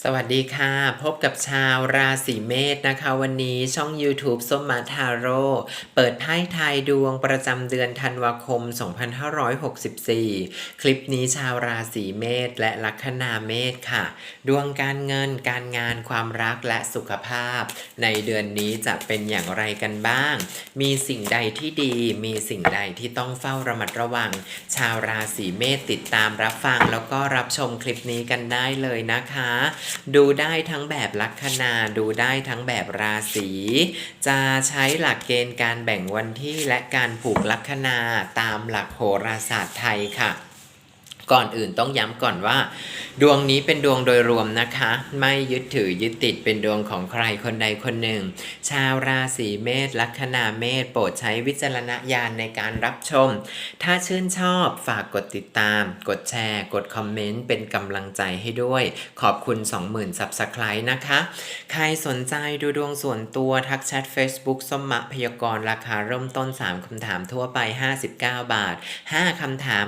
สวัสดีค่ะ พบกับชาวราศีเมษนะคะ วันนี้ช่อง YouTube ส้มมาทาโร่เปิดไพ่ทายดวงประจำเดือนธันวาคม 2564 คลิปนี้ชาวราศีเมษและลัคนาเมษค่ะ ดวงการเงินการงานความรักและสุขภาพ ในเดือนนี้จะเป็นอย่างไรกันบ้าง มีสิ่งใดที่ดี มีสิ่งใดที่ต้องเฝ้าระมัดระวัง ชาวราศีเมษติดตามรับฟังแล้วก็รับชมคลิปนี้กันได้เลยนะคะดูได้ทั้งแบบลัคนาดูได้ทั้งแบบราศีจะใช้หลักเกณฑ์การแบ่งวันที่และการผูกลัคนาตามหลักโหราศาสตร์ไทยค่ะ ก่อนอื่นต้องย้ำก่อนว่า ดวงนี้เป็นดวงโดยรวมนะคะ ไม่ยึดถือยึดติดเป็นดวงของใครคนใดคนหนึ่ง ชาวราศีเมษลัคนาเมษโปรดใช้วิจารณญาณในการรับชม ถ้าชื่นชอบฝากกดติดตาม กดแชร์ กดคอมเมนต์ เป็นกำลังใจให้ด้วย ขอบคุณ 20,000 Subscribe นะคะ ใครสนใจดูดวงส่วนตัวทักแชท Facebook สมมะพยากรราคาเริ่มต้น 3คำถามทั่วไป 59 บาท 5คำถาม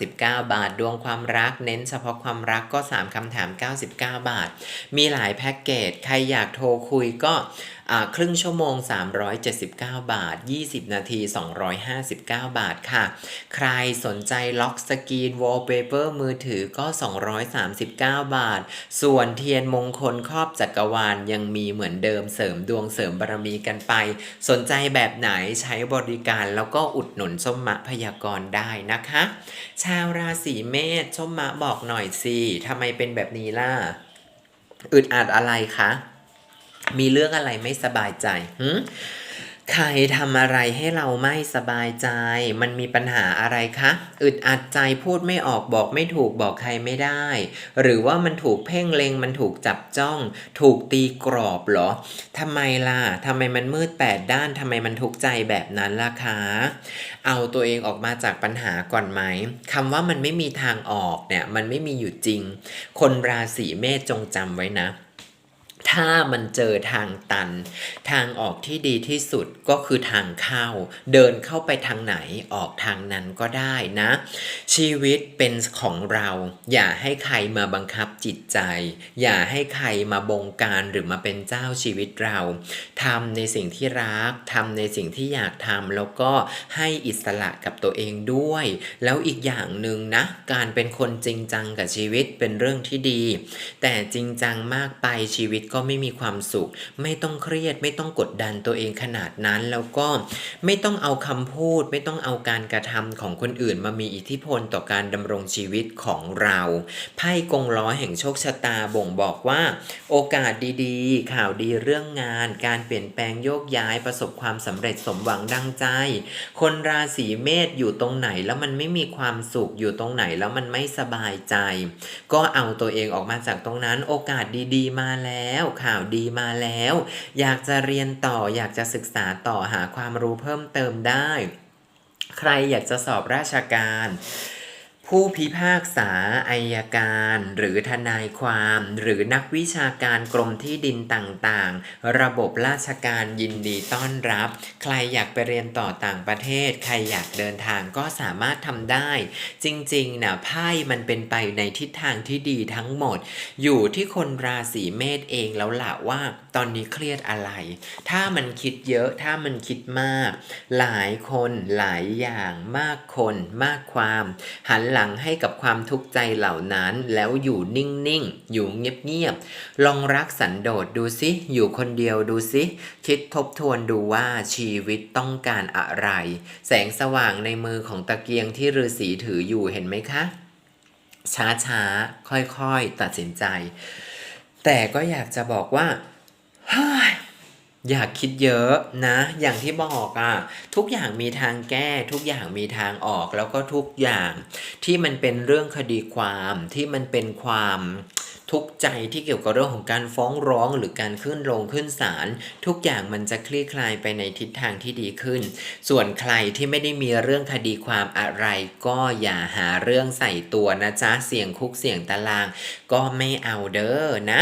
99 บาทดวงความรักเน้นเฉพาะความรักก็ 3คำถาม 99 บาท มีหลายแพ็กเกจ ใครอยากโทรคุยก็ครึ่งชั่วโมง 379 บาท 20 นาที 259 บาทค่ะ ใครสนใจล็อกสกรีนวอลเปเปอร์มือถือก็ 239 บาท ส่วนเทียนมงคลครอบจักรวาลยังมีเหมือนเดิมเสริมดวงเสริมบารมีกันไป สนใจแบบไหนใช้บริการแล้วก็อุดหนุนส้มมะพยากรณ์ได้นะคะ ชาวราศีเมษส้มมะบอกหน่อยสิทำไมเป็นแบบนี้ล่ะอึดอัดอะไรคะ มีเรื่องอะไรไม่สบายใจหึใครทำอะไรให้เราไม่สบายใจ มันมีปัญหาอะไรคะ อึดอัดใจพูดไม่ออกบอกไม่ถูกบอกใครไม่ได้ หรือว่ามันถูกเพ่งเลงมันถูกจับจ้อง ถูกตีกรอบเหรอทำไมล่ะทำไมมันมืดแปดด้านทำไมมันทุกข์ใจแบบนั้นล่ะคะ เอาตัวเองออกมาจากปัญหาก่อนไหมคำว่ามันไม่มีทางออกเนี่ย มันไม่มีอยู่จริง คนราศีเมษจงจำไว้นะ ถ้ามันเจอทางตัน ทางออกที่ดีที่สุดก็คือทางเข้า เดินเข้าไปทางไหนออกทางนั้นก็ได้นะ ชีวิตเป็นของเรา อย่าให้ใครมาบังคับจิตใจ อย่าให้ใครมาบงการหรือมาเป็นเจ้าชีวิตเราทำในสิ่งที่รักทำในสิ่งที่อยากทำแล้วก็ให้อิสระกับตัวเองด้วย แล้วอีกอย่างหนึ่งนะ การเป็นคนจริงจังกับชีวิตเป็นเรื่องที่ดี แต่จริงจังมากไปชีวิตก็ไม่มีความสุข ไม่ต้องเครียด ไม่ต้องกดดันตัวเองขนาดนั้น แล้วก็ไม่ต้องเอาคำพูด ไม่ต้องเอาการกระทำของคนอื่น มามีอิทธิพลต่อการดำรงชีวิตของเราไพ่กงล้อแห่งโชคชะตาบ่งบอกว่า โอกาสดีๆ ข่าวดีเรื่องงาน การเปลี่ยนแปลงโยกย้ายประสบความสำเร็จสมหวังดังใจ คนราศีเมษอยู่ตรงไหนแล้วมันไม่มีความสุขอยู่ตรงไหนแล้วมันไม่สบายใจ ก็เอาตัวเองออกมาจากตรงนั้นโอกาสดีๆ มาแล้วข่าวดีมาแล้ว อยากจะเรียนต่ออยากจะศึกษาต่อหาความรู้เพิ่มเติมได้ ใครอยากจะสอบราชการ ผู้พิพากษาอายการ หรือทนายความ หรือนักวิชาการกรมที่ดินต่างๆ ระบบราชการยินดีต้อนรับ ใครอยากไปเรียนต่อต่างประเทศ ใครอยากเดินทางก็สามารถทำได้ จริงๆนะไพ่มันเป็นไปในทิศทางที่ดีทั้งหมด อยู่ที่คนราศีเมษเองแล้วล่ะว่า ตอนนี้เครียดอะไร ถ้ามันคิดเยอะถ้ามันคิดมาก หลายคนหลายอย่างมากคนมากความหันหลังให้กับความทุกข์ใจเหล่านั้น แล้วอยู่นิ่งๆ อยู่เงียบๆ ลองรักสันโดษดูสิ อยู่คนเดียวดูสิ คิดทบทวนดูว่าชีวิตต้องการอะไร แสงสว่างในมือของตะเกียงที่ฤาษีถืออยู่เห็นไหมคะ ช้าๆ ค่อยๆ ตัดสินใจ แต่ก็อยากจะบอกว่า อย่าคิดเยอะนะ อย่างที่บอกอะ่ะ ทุกอย่างมีทางแก้ ทุกอย่างมีทางออก แล้วก็ทุกอย่างที่มันเป็นเรื่องคดีความที่มันเป็นความทุกข์ใจที่เกี่ยวกับเรื่องของการฟ้องร้องหรือการขึ้นลงขึ้นศาลทุกอย่างมันจะคลี่คลายไปในทิศทางที่ดีขึ้น ส่วนใครที่ไม่ได้มีเรื่องคดีความอะไร ก็อย่าหาเรื่องใส่ตัวนะจ๊ะเสี่ยงคุกเสี่ยงตาราง ก็ไม่เอาเด้อนะ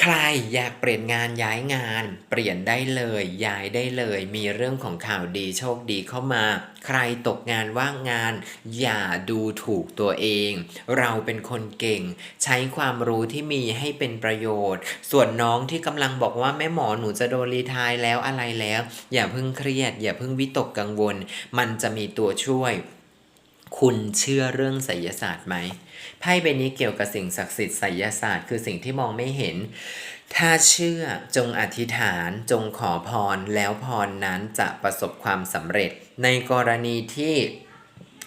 ใครอยากเปลี่ยนงานย้ายงาน เปลี่ยนได้เลยย้ายได้เลย มีเรื่องของข่าวดีโชคดีเข้ามา ใครตกงานว่างงาน อย่าดูถูกตัวเอง เราเป็นคนเก่ง ใช้ความรู้ที่มีให้เป็นประโยชน์ ส่วนน้องที่กำลังบอกว่าแม่หมอหนูจะโดนรีทายแล้วอะไรแล้ว อย่าเพิ่งเครียด อย่าเพิ่งวิตกกังวล มันจะมีตัวช่วย คุณเชื่อเรื่องไสยศาสตร์ไหมไพ่ใบนี้เกี่ยวกับสิ่งศักดิ์สิทธิ์ไสยศาสตร์ คือสิ่งที่มองไม่เห็น ถ้าเชื่อจงอธิษฐานจงขอพร แล้วพรนั้นจะประสบความสำเร็จ ในกรณีที่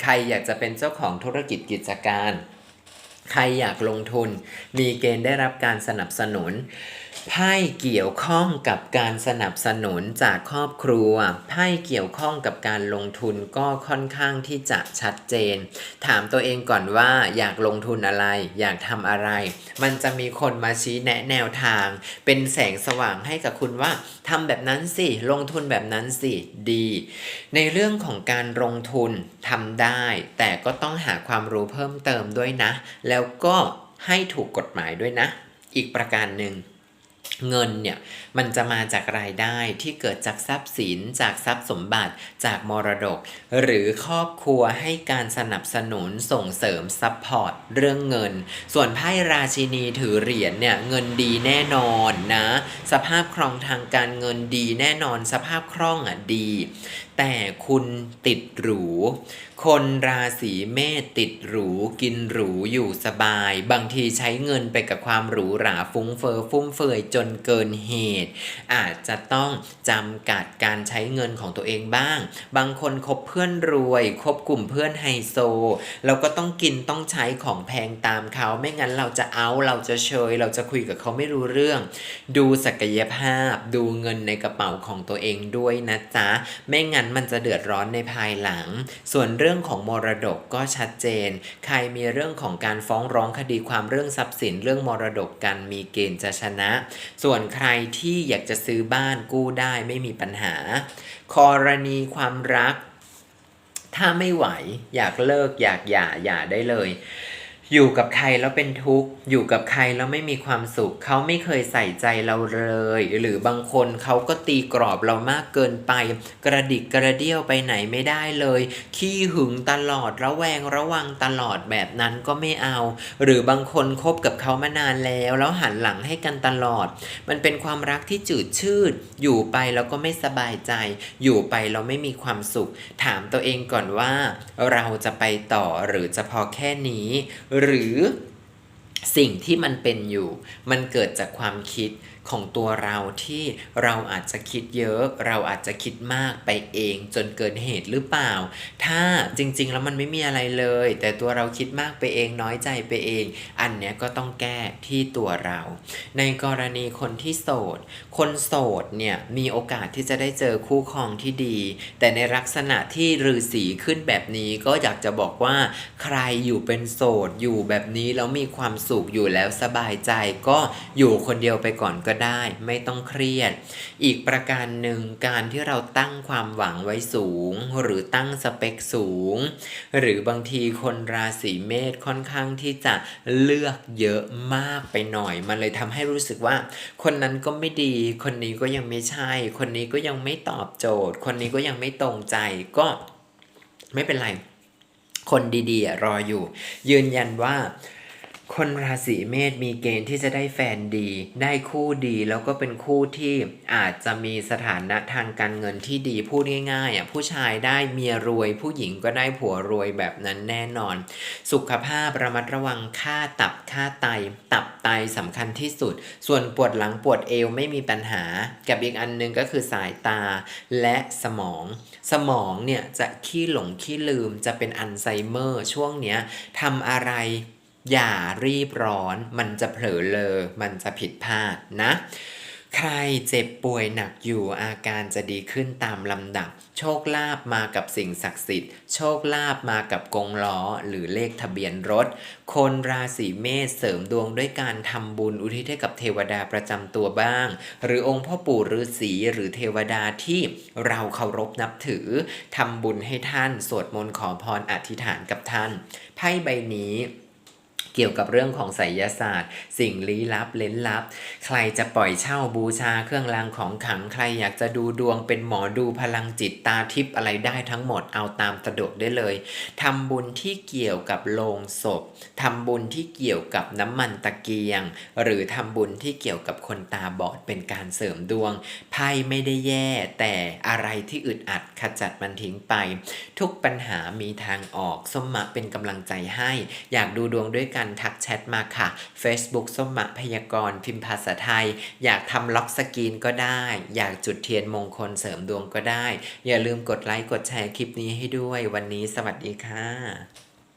ใครอยากจะเป็นเจ้าของธุรกิจกิจการ ใครอยากลงทุน มีเกณฑ์ได้รับการสนับสนุน ไพ่เกี่ยวข้องกับการสนับสนุนจากครอบครัว ไพ่เกี่ยวข้องกับการลงทุนก็ค่อนข้างที่จะชัดเจน ถามตัวเองก่อนว่าอยากลงทุนอะไร อยากทำอะไร มันจะมีคนมาชี้แนะแนวทาง เป็นแสงสว่างให้กับคุณว่าทำแบบนั้นสิ ลงทุนแบบนั้นสิ ดี ในเรื่องของการลงทุนทำได้ แต่ก็ต้องหาความรู้เพิ่มเติมด้วยนะ แล้วก็ให้ถูกกฎหมายด้วยนะ อีกประการหนึ่ง เงินเนี่ยมันจะมาจากรายได้ที่เกิดจากทรัพย์สิน จากทรัพย์สมบัติ จากมรดก หรือครอบครัวให้การสนับสนุนส่งเสริมซัพพอร์ตเรื่องเงิน ส่วนไพ่ราชินีถือเหรียญเนี่ยเงินดีแน่นอนนะ สภาพคล่องทางการเงินดีแน่นอน สภาพคล่องอะดี แต่คุณติดหรู คนราศีเมษติดหรู กินหรูอยู่สบาย บางทีใช้เงินไปกับความหรูหราฟุ้งเฟอ้อฟุ่มเฟือยจนเกินเหตุ อาจจะต้องจำกัดการใช้เงินของตัวเองบ้าง บางคนคบเพื่อนรวย คบกลุ่มเพื่อนไฮโซ เราก็ต้องกินต้องใช้ของแพงตามเขาไม่งั้นเราจะเอาเราจะเชย เราจะคุยกับเขาไม่รู้เรื่อง ดูศักยภาพ ดูเงินในกระเป๋าของตัวเองด้วยนะจ๊ะไม่งั้นมันจะเดือดร้อนในภายหลัง ส่วนเรื่องของมรดกก็ชัดเจน ใครมีเรื่องของการฟ้องร้องคดีความเรื่องทรัพย์สินเรื่องมรดกกันมีเกณฑ์จะชนะ ส่วนใครที่อยากจะซื้อบ้านกู้ได้ไม่มีปัญหากรณีความรัก ถ้าไม่ไหว อยากเลิกอยากหย่าหย่าได้เลย อยู่กับใครแล้วเป็นทุกข์ อยู่กับใครแล้วไม่มีความสุข เขาไม่เคยใส่ใจเราเลย หรือบางคนเขาก็ตีกรอบเรามากเกินไป กระดิกกระเดี่ยวไปไหนไม่ได้เลย ขี้หึงตลอดระแวงระวังตลอดแบบนั้นก็ไม่เอา หรือบางคนคบกับเขามานานแล้ว แล้วหันหลังให้กันตลอด มันเป็นความรักที่จืดชืด อยู่ไปแล้วก็ไม่สบายใจ อยู่ไปเราไม่มีความสุข ถามตัวเองก่อนว่า เราจะไปต่อหรือจะพอแค่นี้หรือสิ่งที่มันเป็นอยู่ มันเกิดจากความคิด ของตัวเราที่เราอาจจะคิดเยอะ เราอาจจะคิดมากไปเองจนเกินเหตุหรือเปล่า ถ้าจริงๆแล้วมันไม่มีอะไรเลย แต่ตัวเราคิดมากไปเองน้อยใจไปเอง อันเนี้ยก็ต้องแก้ที่ตัวเรา ในกรณีคนที่โสด คนโสดเนี่ยมีโอกาสที่จะได้เจอคู่ครองที่ดี แต่ในลักษณะที่ฤาษีขึ้นแบบนี้ก็อยากจะบอกว่าใครอยู่เป็นโสดอยู่แบบนี้แล้วมีความสุขอยู่แล้วสบายใจก็อยู่คนเดียวไปก่อนก็ได้ไม่ต้องเครียด อีกประการหนึ่งการที่เราตั้งความหวังไว้สูง หรือตั้งสเปคสูง หรือบางทีคนราศีเมษค่อนข้างที่จะเลือกเยอะมากไปหน่อย มันเลยทำให้รู้สึกว่า คนนั้นก็ไม่ดี คนนี้ก็ยังไม่ใช่ คนนี้ก็ยังไม่ตอบโจทย์ คนนี้ก็ยังไม่ตรงใจก็ไม่เป็นไร คนดีๆรออยู่ ยืนยันว่า คนราศีเมษมีเกณฑ์ที่จะได้แฟนดี ได้คู่ดีแล้วก็เป็นคู่ที่อาจจะมีสถานะทางการเงินที่ดีพูดง่ายๆอะผู้ชายได้เมียรวย ผู้หญิงก็ได้ผัวรวยแบบนั้นแน่นอน สุขภาพระมัดระวังค่าตับค่าไต ตับไตสำคัญที่สุด ส่วนปวดหลังปวดเอวไม่มีปัญหา กับอีกอันหนึงก็คือสายตาและสมอง สมองเนี่ยจะขี้หลงขี้ลืมจะเป็นอัลไซเมอร์ช่วงเนี้ยทำอะไร อย่ารีบร้อน มันจะเผลอเลอ มันจะผิดพลาดนะ ใครเจ็บป่วยหนักอยู่อาการจะดีขึ้นตามลำดับ โชคลาภมากับสิ่งศักดิ์สิทธิ์ โชคลาภมากับกงล้อหรือเลขทะเบียนรถ คนราศีเมษเสริมดวงด้วยการทำบุญอุทิศให้กับเทวดาประจำตัวบ้าง หรือองค์พ่อปู่ฤาษีหรือเทวดาที่เราเคารพนับถือทำบุญให้ท่าน สวดมนต์ขอพรอธิษฐานกับท่าน ไพ่ใบนี้ เกี่ยวกับเรื่องของไสยศาสตร์ สิ่งลี้ลับเล้นลับ ใครจะปล่อยเช่าบูชาเครื่องรางของขลังใครอยากจะดูดวงเป็นหมอดูพลังจิตตาทิพย์อะไรได้ทั้งหมดเอาตามสะดวกได้เลยทำบุญที่เกี่ยวกับโลงศพทำบุญที่เกี่ยวกับน้ำมันตะเกียง หรือทำบุญที่เกี่ยวกับคนตาบอดเป็นการเสริมดวงไพ่ไม่ได้แย่ แต่อะไรที่อึดอัดขจัดมันทิ้งไป ทุกปัญหามีทางออกส้มมะเป็นกำลังใจให้ อยากดูดวงด้วยกันทักแชทมาค่ะ Facebook ส้มมะพยากรพิมพ์ภาษาไทย อยากทำล็อกสกีนก็ได้ อยากจุดเทียนมงคลเสริมดวงก็ได้ อย่าลืมกดไลค์กดแชร์คลิปนี้ให้ด้วยวันนี้สวัสดีค่ะ